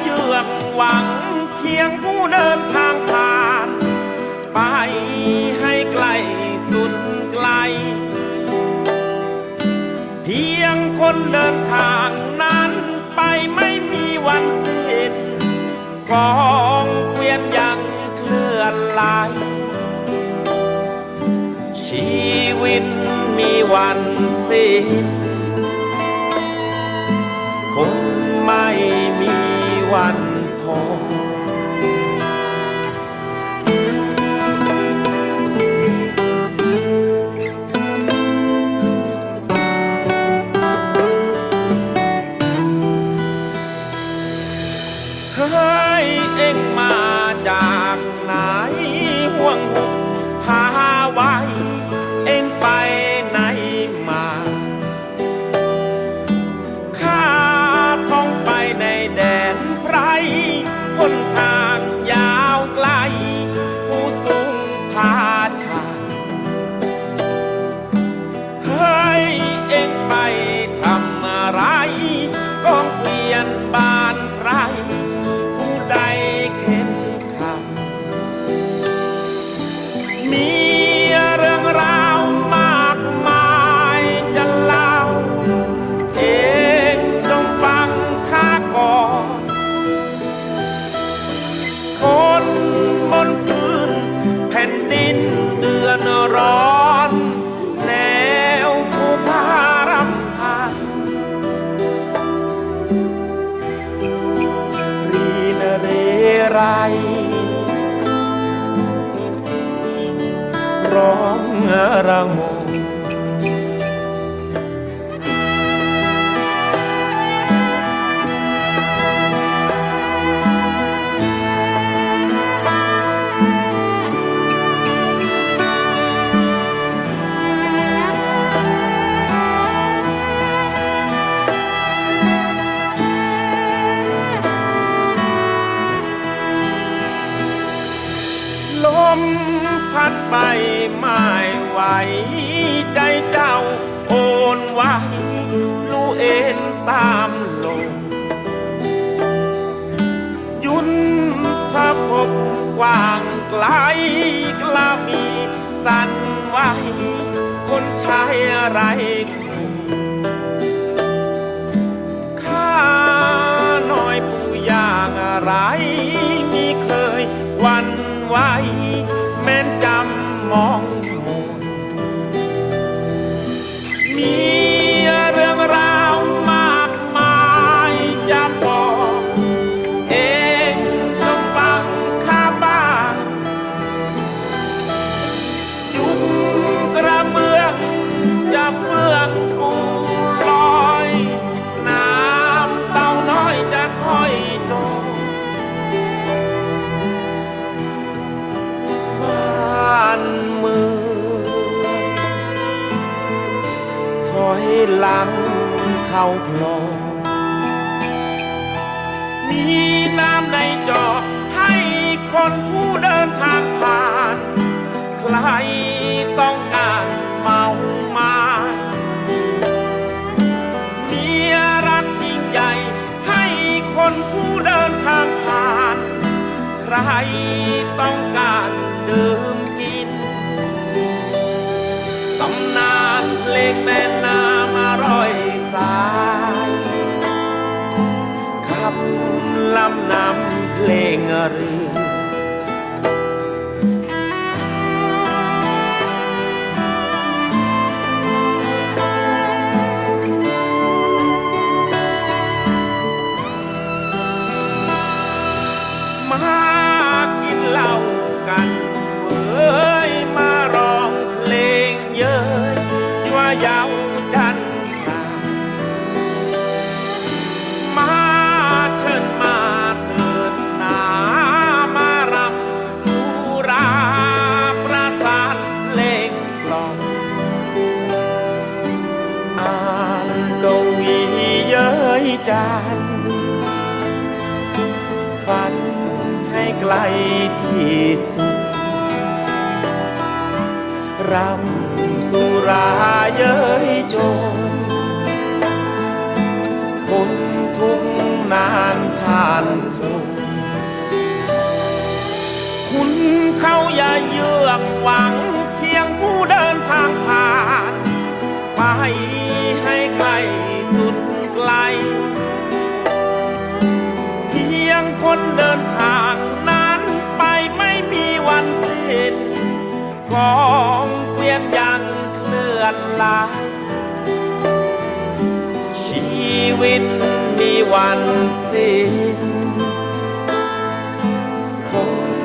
เชื่อหวังเพียงผู้เดินทางผ่าน ไปให้ไกลสุดไกล เพียงคนเดินทางนั้นไปไม่มีวันสิ้นกองเกวียนยังเคลื่อนไหลชีวิตมีวันสิ้นคง วัน ร้อนแนวผู้พารำพันรีนเรไรร้องระงม ลมพัดไปไม่ไหวใจเจ้าโอนไว้ลูเอ็นตามลมยุนทภพกว้างไกลกลามีสั่นไหวคนใช้อะไร หลังเข้าคลองมีน้ำในจอให้คนผู้เดินทางผ่าน ใครต้องการเมามามีรักยิ่งใหญ่ ให้คนผู้เดินทางผ่าน ใครต้องการดื่มกินตำนานเพลงแม่น้ำ งานฝันให้ไกลที่สุดรำสุราเย้ยจนทนทุกนานทานทุกคุณเขาอย่าเยือกหวัง นเดินทางนั้นไปไม่มีวันสิ้นกองเกวียนยังเคลื่อนลาชีวิตมีวันสิ้นคน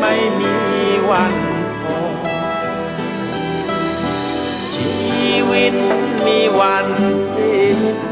ไม่มีวันพอชีวิตมีวันสิ้น